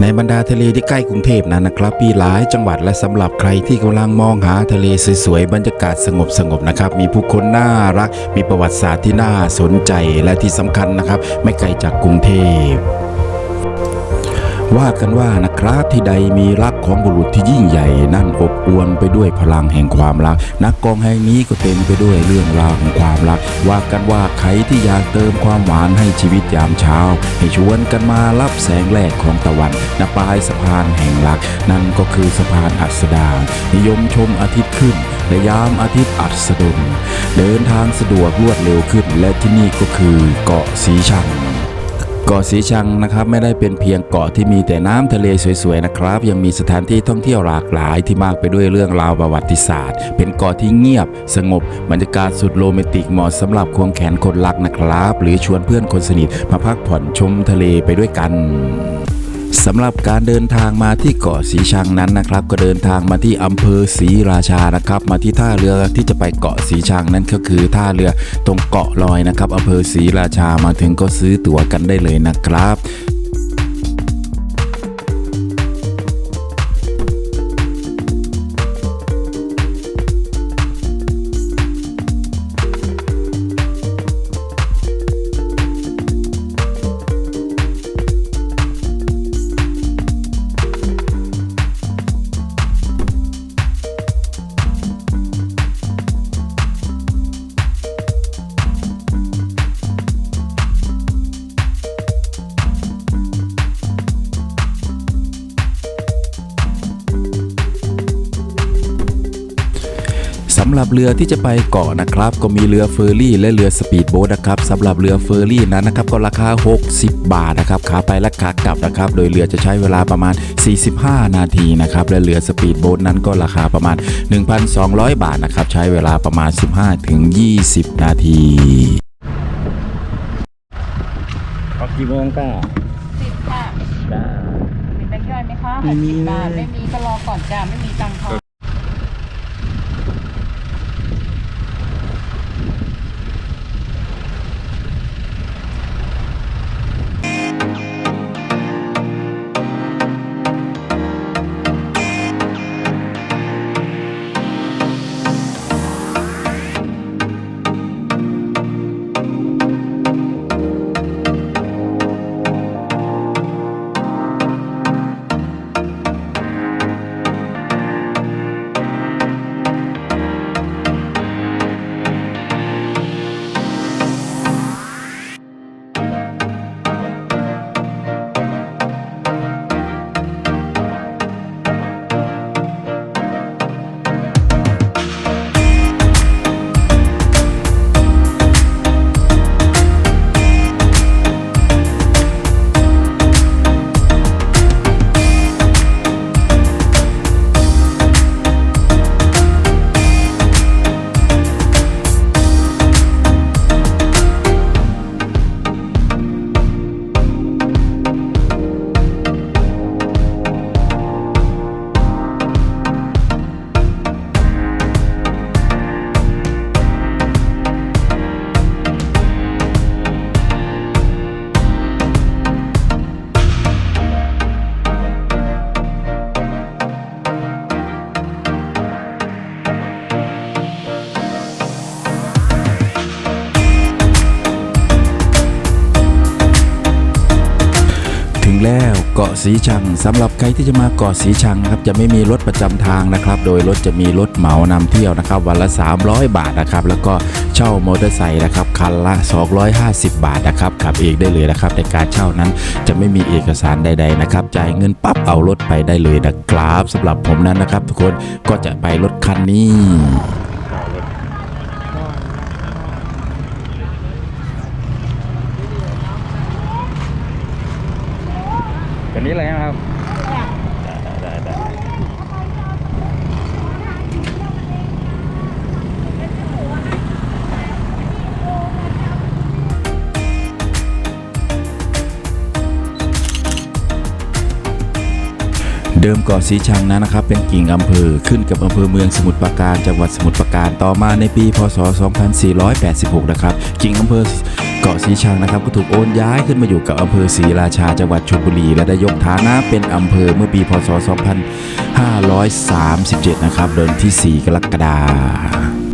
ในบรรดาทะเลที่ใกล้กรุงเทพนั้นนะครับมีหลายจังหวัดและสำหรับใครที่กำลังมองหาทะเลสวยๆบรรยากาศสงบๆนะครับ มีผู้คนน่ารัก มีประวัติศาสตร์ที่น่าสนใจและที่สำคัญนะครับ ไม่ไกลจากกรุงเทพ ว่ากันว่านะครับที่ใดมีรักของบุรุษที่ยิ่งใหญ่ นั่นอบอวลไปด้วยพลังแห่งความรัก นักกองแห่งนี้ก็เต็มไปด้วยเรื่องราวของความรัก ว่ากันว่าใครที่อยากเติมความหวานให้ชีวิตยามเช้า ให้ชวนกันมารับแสงแรกของตะวันณปลายสะพานแห่งรัก นั่นก็คือสะพานอัสดางนิยมชมอาทิตย์ขึ้นและยามอาทิตย์อัสดงเดินทางสะดวกรวดเร็วขึ้น และที่นี่ก็คือเกาะสีชัง เกาะสีชังนะครับไม่ได้เป็นเพียงเกาะที่มีแต่น้ำทะเลสวยๆนะครับ ยังมีสถานที่ท่องเที่ยวหลากหลายที่มากไปด้วยเรื่องราวประวัติศาสตร์ เป็นเกาะที่เงียบ สงบบรรยากาศสุดโรแมนติกเหมาะสำหรับควงแขนคนรักนะครับ หรือชวนเพื่อนคนสนิทมาพักผ่อนชมทะเลไปด้วยกัน สำหรับการเดินทางมาที่เกาะสีชังนั้นนะครับ ก็เดินทางมาที่อำเภอศรีราชานะครับ มาที่ท่าเรือที่จะไปเกาะสีชังนั้นก็คือท่าเรือตรงเกาะลอยนะครับอำเภอศรีราชามาถึงก็ซื้อตั๋วกันได้เลยนะครับ รับเรือที่จะไปเกาะนะครับ ก็มีเรือเฟอร์รี่และเรือสปีดโบ๊ทนะครับสำหรับเรือเฟอร์รี่นั้นนะครับก็ราคา 60 บาทนะครับขาไปและขากลับนะครับ โดยเรือจะใช้เวลาประมาณ 45 นาทีนะครับและเรือสปีดโบ๊ทนั้นก็ราคาประมาณ 1,200 บาทนะครับใช้เวลาประมาณ 15ถึง20 นาทีออกกี่โมงป้าสิบค่ะจ้ามีแบงค์ย่อยไหมคะไม่หกมีสิบบาทเลยไม่มีก็รอก่อนจ้าไม่มีตังค์ทอน สีชังสำหรับใครที่จะมาเกาะสีชังนะครับจะไม่มีรถประจำทางนะครับ โดยรถจะมีรถเหมานำเที่ยวนะครับ วันละ 300 บาทนะครับ แล้วก็เช่ามอเตอร์ไซค์นะครับคันละ 250 บาทนะครับขับเองได้เลยนะครับในการเช่านั้นจะไม่มีเอกสารใด ๆนะครับ จ่ายเงินปั๊บเอารถไปได้เลยนะครับสำหรับผมนั้นนะครับ ทุกคนก็จะไปรถคันนี้ เดิมเกาะสีชังนั้นนะครับ เป็นกิ่งอำเภอขึ้นกับอำเภอเมืองสมุทรปราการจังหวัดสมุทรปราการต่อมาในปี พศ 2486 นะครับกิ่งอำเภอเกาะสีชังนะครับก็ถูกโอนย้ายขึ้นมาอยู่กับอำเภอศรีราชาจังหวัดชลบุรี และได้ยกฐานะเป็นอำเภอเมื่อปี พศ 2537 นะครับเดือนที่ 4 กรกฎาคม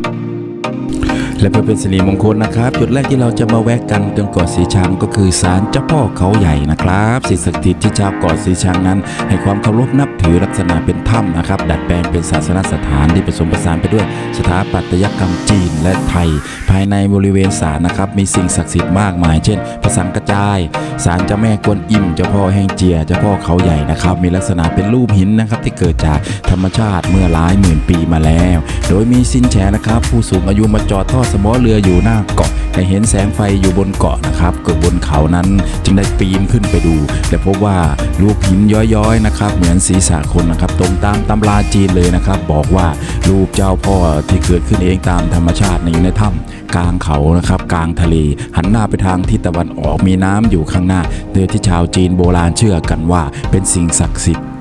และเพื่อเป็นสิริมงคลนะครับ จุดแรกที่เราจะมาแวะกันตรงเกาะสีชังก็คือศาลเจ้าพ่อเขาใหญ่นะครับสิ่งศักดิ์สิทธิ์ที่ชาวเกาะสีชังนั้น ให้ความเคารพนับถือลักษณะเป็นถ้ำนะครับ ดัดแปลงเป็นศาสนสถานที่ผสมผสานไปด้วยสถาปัตยกรรมจีนและไทย ภายในบริเวณศาลนะครับ มีสิ่งศักดิ์สิทธิ์มากมาย เช่นพระสังกระจายศาลเจ้าแม่กวนอิมเจ้าพ่อแห่งเจียเจ้าพ่อเขาใหญ่นะครับ มีลักษณะเป็นรูปหินนะครับที่เกิดจากธรรมชาติเมื่อหลายหมื่นปีมาแล้ว โดยมีสินแฉนะครับ ผู้สูงอายุมาจอดท่อสมอเรืออยู่หน้าเกาะให้เห็นแสงไฟอยู่บนเกาะนะครับเกิดบนเขานั้นจึงได้ปีนขึ้นไปดู และพบว่ารูปหินย้อยๆนะครับเหมือนศีรษะคนนะครับตรงตามตำราจีนเลยนะครับ บอกว่ารูปเจ้าพ่อที่เกิดขึ้นเองตามธรรมชาติในอยู่ในถ้ำกลางเขานะครับ กลางทะเล หันหน้าไปทางทิศตะวันออกมีน้ำอยู่ข้างหน้าโดยที่ชาวจีนโบราณเชื่อกันว่าเป็นสิ่งศักดิ์สิทธิ์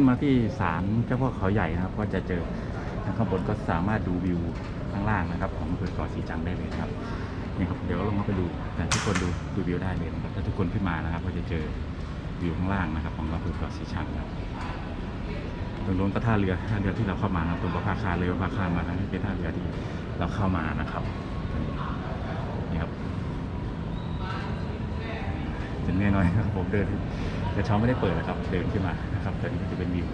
ขึ้นมาที่ศาลเจ้าพ่อเขาใหญ่นะครับ ก็จะเจอทางข้างบนก็สามารถดูวิวข้างล่างนะครับ ของอำเภอเกาะสีจังได้เลยครับนี่ครับเดี๋ยวลงมาไปดูแต่ทุกคนดูดูวิวได้เลยนะครับถ้าทุกคนขึ้นมานะครับก็จะเจอวิวข้างล่างนะครับ ของอำเภอเกาะสีชังนะครับตรงโน้นก็ท่าเรือท่าเรือที่เราเข้ามาครับตรงประภาคารเลยประภาคามาทั้งนี้เป็นท่าเรือที่เราเข้ามานะครับนี่ครับ จะเหนื่อยหน่อยครับผมเดินแต่เช้าไม่ได้เปิดนะครับเดินขึ้นมานะครับแต่นี่ก็จะเป็นวิว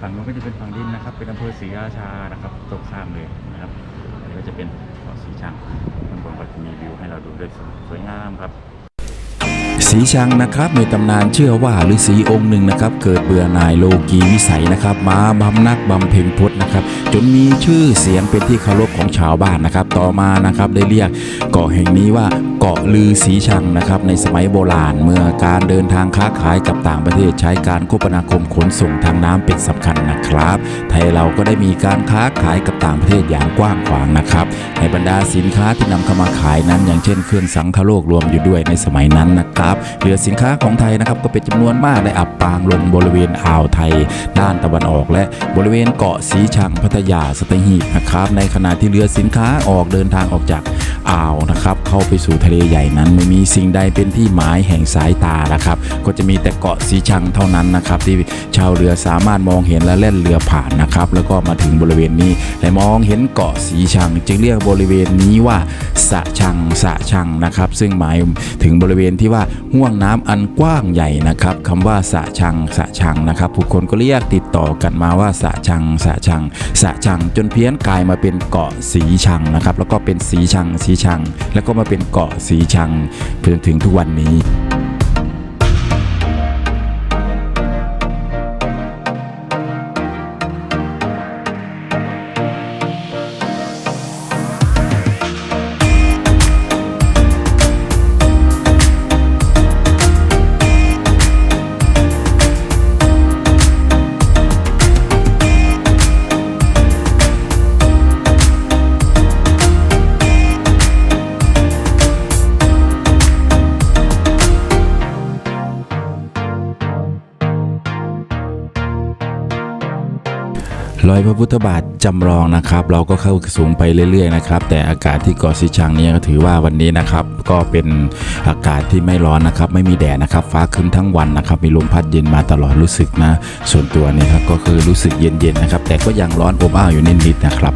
ฝั่งนู้นก็จะเป็นฝั่งดินนะครับ เป็นอำเภอศรีราชานะครับตรงข้ามเลยนะครับอันนี้ก็จะเป็นเกาะสีชังข้างบนก็จะมีวิวให้เราดูด้วยสวยงามครับสีชังนะครับในตำนานเชื่อว่าฤาษีองค์หนึ่งนะครับ เกิดเบื่อหน่ายโลกีวิสัยนะครับ มาบำนักบำเพ็ญพจน์นะครับ นมีชื่อเสียงเป็นที่เคารพของชาวบ้านนะครับ ต่อมานะครับได้เรียกเกาะแห่งนี้ว่าเกาะลือสีชังนะครับ ในสมัยโบราณเมื่อการเดินทางค้าขายกับต่างประเทศใช้การคมนาคมขนส่งทางน้ำเป็นสำคัญนะครับ ไทยเราก็ได้มีการค้าขายกับต่างประเทศอย่างกว้างขวางนะครับในบรรดาสินค้าที่นำเข้ามาขายนั้น อย่างเช่นเครื่องสังคโลกรวมอยู่ด้วยในสมัยนั้นนะครับเหลือสินค้าของไทยนะครับก็เป็นจำนวนมากได้อับปางลงบริเวณอ่าวไทย ด้านตะวันออก และบริเวณเกาะสีชังพัทยาสตหีบนะครับในขณะที่เรือสินค้าออกเดินทางออกจากอ่าวนะครับเข้าไปสู่ทะเลใหญ่นั้น ไม่มีสิ่งใดเป็นที่หมายแห่งสายตานะครับก็จะมีแต่เกาะสีชังเท่านั้นนะครับที่ชาวเรือสามารถมองเห็นและเล่นเรือผ่านนะครับแล้วก็มาถึงบริเวณนี้และมองเห็นเกาะสีชัง จึงเรียกบริเวณนี้ว่าสะชังสะชังนะครับซึ่งหมายถึงบริเวณที่ว่าห่วงน้ำอันกว้างใหญ่นะครับคำว่าสะชังสะชังนะครับผู้คนก็เรียกติดต่อกันมาว่าสะชังสะชังสะชังจนเพี้ยนกลายมาเป็นเกาะสีชังนะครับ แล้วก็เป็นสีชังสีชัง แล้วก็มาเป็นเกาะสีชังจนถึงทุกวันนี้ รอยพระพุทธบาทจำลองนะครับ เราก็เข้าสูงไปเรื่อยๆนะครับ แต่อากาศที่เกาะสีชังนี้ก็ถือว่าวันนี้นะครับ ก็เป็นอากาศที่ไม่ร้อนนะครับ ไม่มีแดดนะครับ ฟ้าครึ้มทั้งวันนะครับ มีลมพัดเย็นมาตลอดรู้สึกนะส่วนตัวนี่ครับก็คือรู้สึกเย็นๆนะครับ แต่ก็ยังร้อนอบอ้าวอยู่นิดๆนะครับ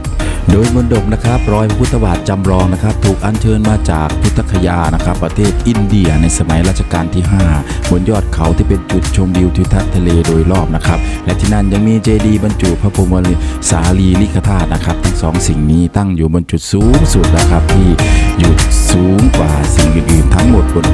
โดยมนดบนะครับรอยพระพุทธบาทจำลองนะครับ ถูกอัญเชิญมาจากพุทธคยานะครับ ประเทศอินเดียในสมัยรัชกาลที่ 5 บนยอดเขาที่เป็นจุดชมวิวทิวทัศน์ทะเลโดยรอบนะครับ และที่นั่นยังมีเจดีย์บรรจุพระพรหมสาลีลิขธาตุนะครับทั้งสองสิ่งนี้ตั้งอยู่บนจุดสูงสุดนะครับที่อยู่สูงกว่าสิ่งอื่นๆทั้งหมดบน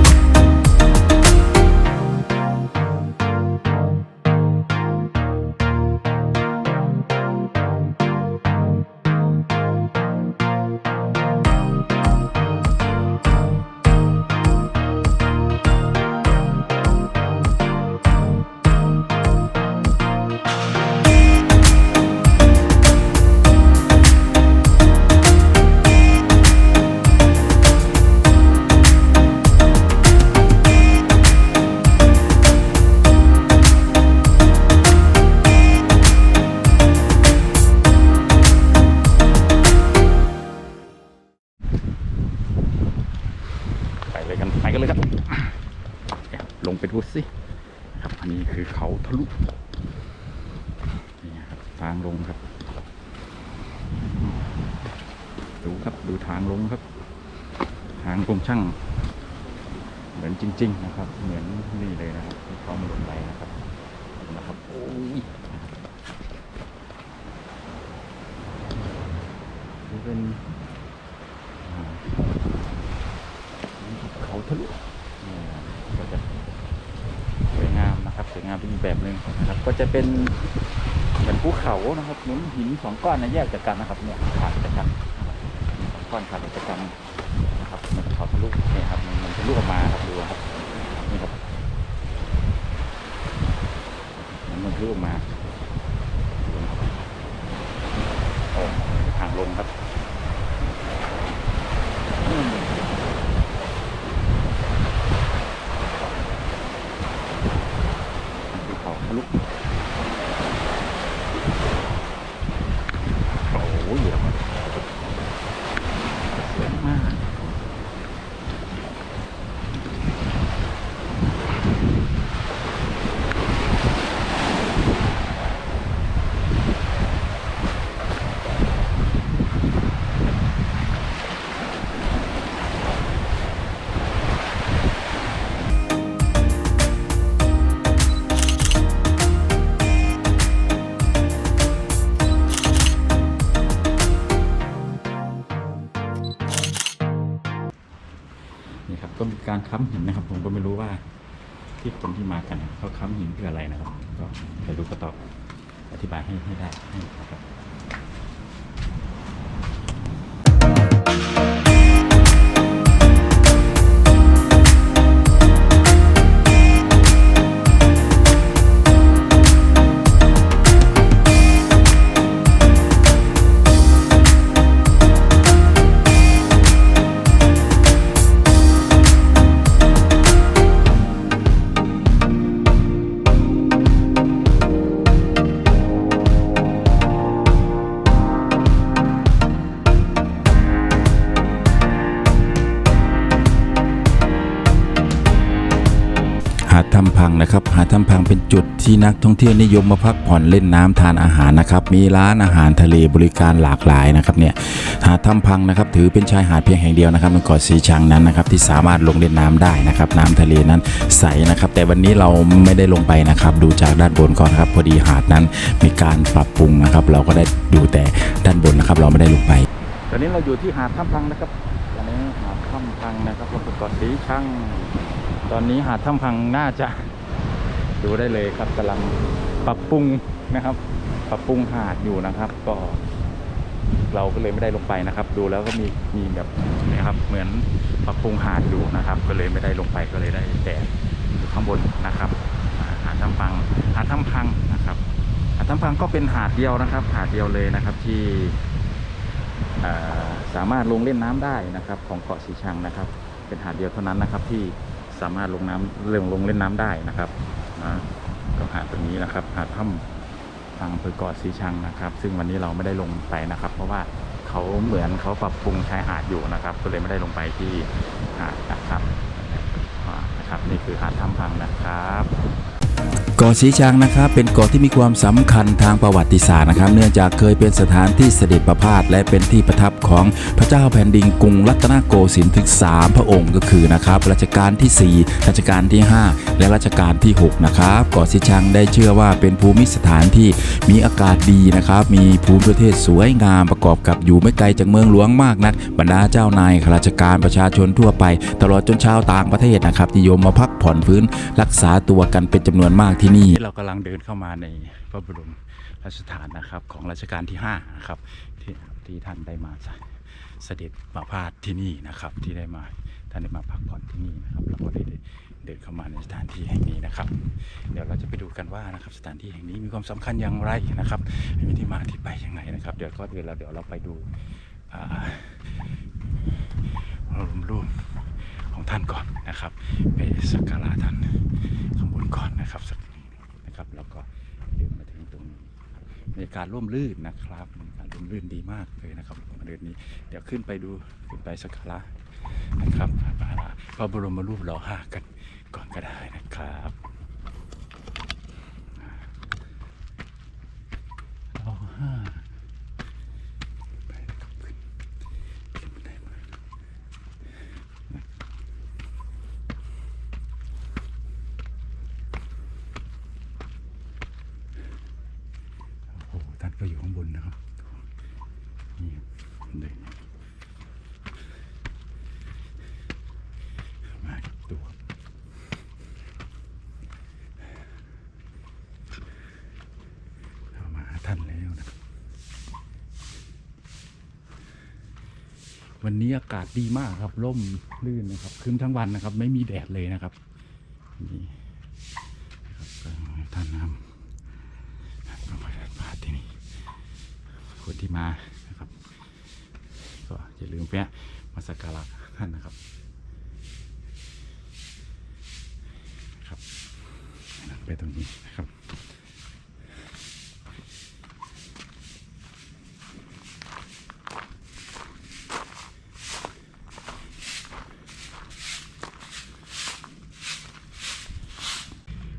เป็นเขาทะลุนี่นะครับก็จะสวยงามนะครับสวยงามเป็นอีกแบบหนึ่งนะครับ ก็จะเป็นเหมือนภูเขานะครับเหมือนหินสองก้อนนะแยกจากกันนะครับเนี่ยขาดจากกันะครับสองก้อนขาดจากกันนะครับมันเขาทะลุเนี่ยครับมันทะลุออกมาครับดูครับนี่ครับมันทะลุออกมา นี่ครับก็มีการค้ำหินนะครับ ผมก็ไม่รู้ว่าที่คนที่มากันเขาค้ำหินเพื่ออะไรนะครับ ก็ไปดูก็ตอบอธิบายให้ให้ได้ให้ครับ พังนะครับ หาดถ้ำพังเป็นจุดที่นักท่องเที่ยวนิยมมาพักผ่อนเล่นน้ำทานอาหารนะครับ มีร้านอาหารทะเลบริการหลากหลายนะครับเนี่ย หาดถ้ำพังนะครับถือเป็นชายหาดเพียงแห่งเดียวนะครับบนเกาะสีชังนั้นนะครับที่สามารถลงเล่นน้ำได้นะครับ น้ำทะเลนั้นใสนะครับ แต่วันนี้เราไม่ได้ลงไปนะครับ ดูจากด้านบนก่อนครับ พอดีหาดนั้นมีการปรับปรุงนะครับ เราก็ได้ดูแต่ด้านบนนะครับ เราไม่ได้ลงไป ตอนนี้เราอยู่ที่หาดถ้ำพังนะครับตอนนี้หาดถ้ำพังนะครับบนเกาะสีชังตอนนี้หาดถ้ำพังน่าจะ ดูได้เลยครับกำลังปรับปรุงนะครับ ปรับปรุงหาดอยู่นะครับ ก็ เราก็เลยไม่ได้ลงไปนะครับ ดูแล้วก็มีมีแบบนะครับ เหมือนปรับปรุงหาดอยู่นะครับ ก็เลยไม่ได้ลงไปก็เลยได้แต่อยู่ข้างบนนะครับ หาดถ้ำพังหาดถ้ำพังนะครับหาดถ้ำพังก็เป็นหาดเดียวนะครับ หาดเดียวเลยนะครับที่สามารถลงเล่นน้ำได้นะครับ ของเกาะสีชังนะครับ เป็นหาดเดียวเท่านั้นนะครับที่สามารถลงน้ำเรื่องลงเล่นน้ำได้นะครับ ก็หาดตรงนี้นะครับ หาดถ้ำทางอำเภอเกาะสีชังนะครับ ซึ่งวันนี้เราไม่ได้ลงไปนะครับ เพราะว่าเขาเหมือนเขาปรับปรุงชายหาดอยู่นะครับ ก็เลยไม่ได้ลงไปที่หาดนะครับนะครับ นี่คือหาดถ้ำพังนะครับ เกาะสีชังนะครับเป็นเกาะที่มีความสำคัญทางประวัติศาสตร์นะครับ เนื่องจากเคยเป็นสถานที่เสด็จประพาสและเป็นที่ประทับของพระเจ้าแผ่นดินกรุงรัตนโกสินทร์ถึง 3 พระองค์ก็คือนะครับรัชกาลที่ 4 รัชกาลที่ 5 และรัชกาลที่ 6 นะครับเกาะสีชังได้เชื่อว่าเป็นภูมิสถานที่มีอากาศดีนะครับ มีภูมิประเทศสวยงามประกอบกับอยู่ไม่ไกลจากเมืองหลวงมากนัก บรรดาเจ้านายข้าราชการประชาชนทั่วไป ตลอดจนชาวต่างประเทศนะครับนิยมมาพักผ่อนพื้นรักษาตัวกันเป็นจำนวนมากที่นี่ที่เรากำลังเดินเข้ามาในพระบรมราชฐานนะครับ ของรัชกาลที่5นะครับที่ที่ท่านได้มาเสด็จมาพาดที่นี่นะครับ ที่ได้มาท่านได้มาพักผ่อนที่นี่นะครับเราก็ได้เดินเข้ามาในสถานที่แห่งนี้นะครับ เดี๋ยวเราจะไปดูกันว่านะครับสถานที่แห่งนี้มีความสำคัญอย่างไรนะครับมีที่มาที่ไปอย่างไรนะครับ เดี๋ยวก็เดี๋ยวเราเดี๋ยวเราไปดูอาระบรมรูปของท่านก่อนนะครับ ไปสักการะท่านข้างบนก่อนนะครับสัก นะครับ แล้วก็เดินมาถึงตรงนี้ครับรรยากาศร่มรื่นนะครับบรรยากาศร่มรื่นดีมากเลยนะครับมาเดินนี้ เดี๋ยวขึ้นไปดูขึ้นไปสักการะนะครับสักกาพระบรมรูปหล่อห้ากันก่อนก็ได้นะครับหล่อห้าไปนะครับขึ้นขึ้นบันไดมา โอ้โหท่านก็อยู่ข้างบนนะครับ นี่เลยมาดูครับเรามาหาท่านแล้วนะครับ วันนี้อากาศดีมากครับร่มรื่นนะครับครึ้มทั้งวันนะครับ ไม่มีแดดเลยนะครับนี่ครับท่านนะครับพระบาทที่นี่คนที่มานะครับ ก็อย่าลืมแวะมาสักการะท่านนะครับครับไปตรงนี้นะครับ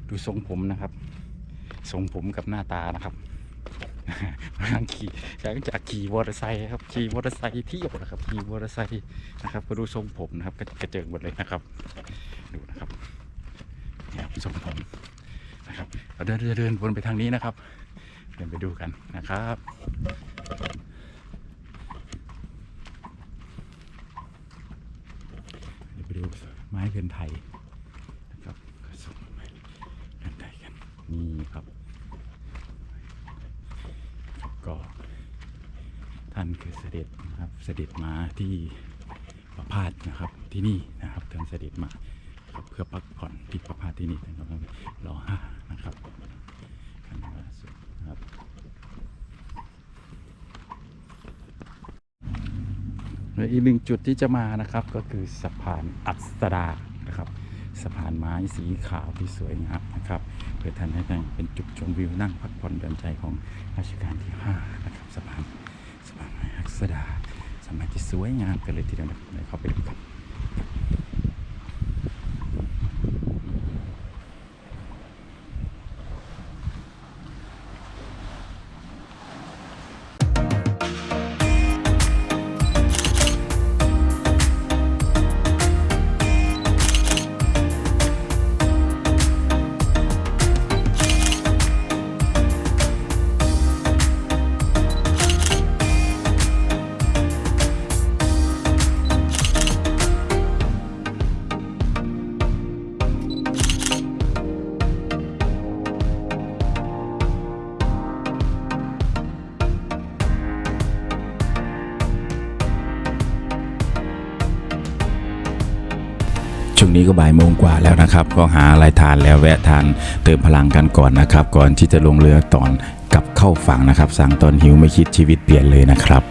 ดู ทรงผมนะครับทรงผมกับหน้าตานะครับกำลังขี่หลังจากขี่มอเตอร์ไซค์ครับขี่มอเตอร์ไซค์เที่ยวนะครับขี่มอเตอร์ไซค์นะครับก็ดูทรงผมนะครับกระเจิงหมดเลยนะครับ ดูนะครับเนี่ยครับทรงผมนะครับเราเดินเดินวนไปทางนี้นะครับ เดินไปดูกันนะครับไปดูไม้เรือนไทยนะครับก็ส่งไม้เรือนไทยกั นี่ครับ ก็ท่านคือเสด็จนะครับเสด็จมาที่ประพาสนะครับที่นี่นะครับท่านเสด็จมาเพื่อพักผ่อนที่ประพาสที่นี่นะครับรอห้านะครับครั้งล่าสุดนะครับและอีกหนึ่งจุดที่จะมานะครับก็คือสะพานอัสดานะครับ สะพานไม้สีขาวที่สวยงามนะครับ เพื่อท่านให้เป็นจุดชมวิวนั่งพักผ่อนหย่อนใจของรัชกาลที่ 5 นะครับสะพานสะพานไม้อัสดาสมัยที่สวยงามกันเลยทีเดียวนะเดี๋ยเข้าไปดูกัน ก็บ่ายโมงกว่าแล้วนะครับ ก็หาอะไรทานแล้วแวะทานเติมพลังกันก่อนนะครับ ก่อนที่จะลงเรือตอนกลับเข้าฝั่งนะครับสั่งตอนหิวไม่คิดชีวิตเปลี่ยนเลยนะครับ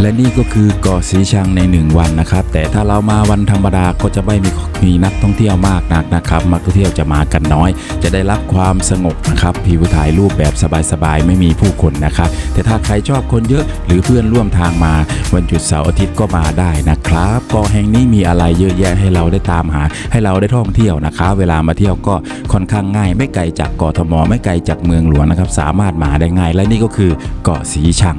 และนี่ก็คือเกาะสีชังใน 1 วันนะครับ แต่ถ้าเรามาวันธรรมดาก็จะไม่มีมีนักท่องเที่ยวมากนักนะครับนักท่องเที่ยวจะมากันน้อย จะได้รับความสงบนะครับผิวถ่ายรูปแบบสบายๆไม่มีผู้คนนะครับ แต่ถ้าใครชอบคนเยอะหรือเพื่อนร่วมทางมา วันหยุดเสาร์อาทิตย์ก็มาได้นะครับเกาะแห่งนี้มีอะไรเยอะแยะให้เราได้ตามหา ให้เราได้ท่องเที่ยวนะครับเวลามาเที่ยวก็ค่อนข้างง่าย ไม่ไกลจากกทมไม่ไกลจากเมืองหลวงนะครับ สามารถมาได้ง่าย และนี่ก็คือเกาะสีชัง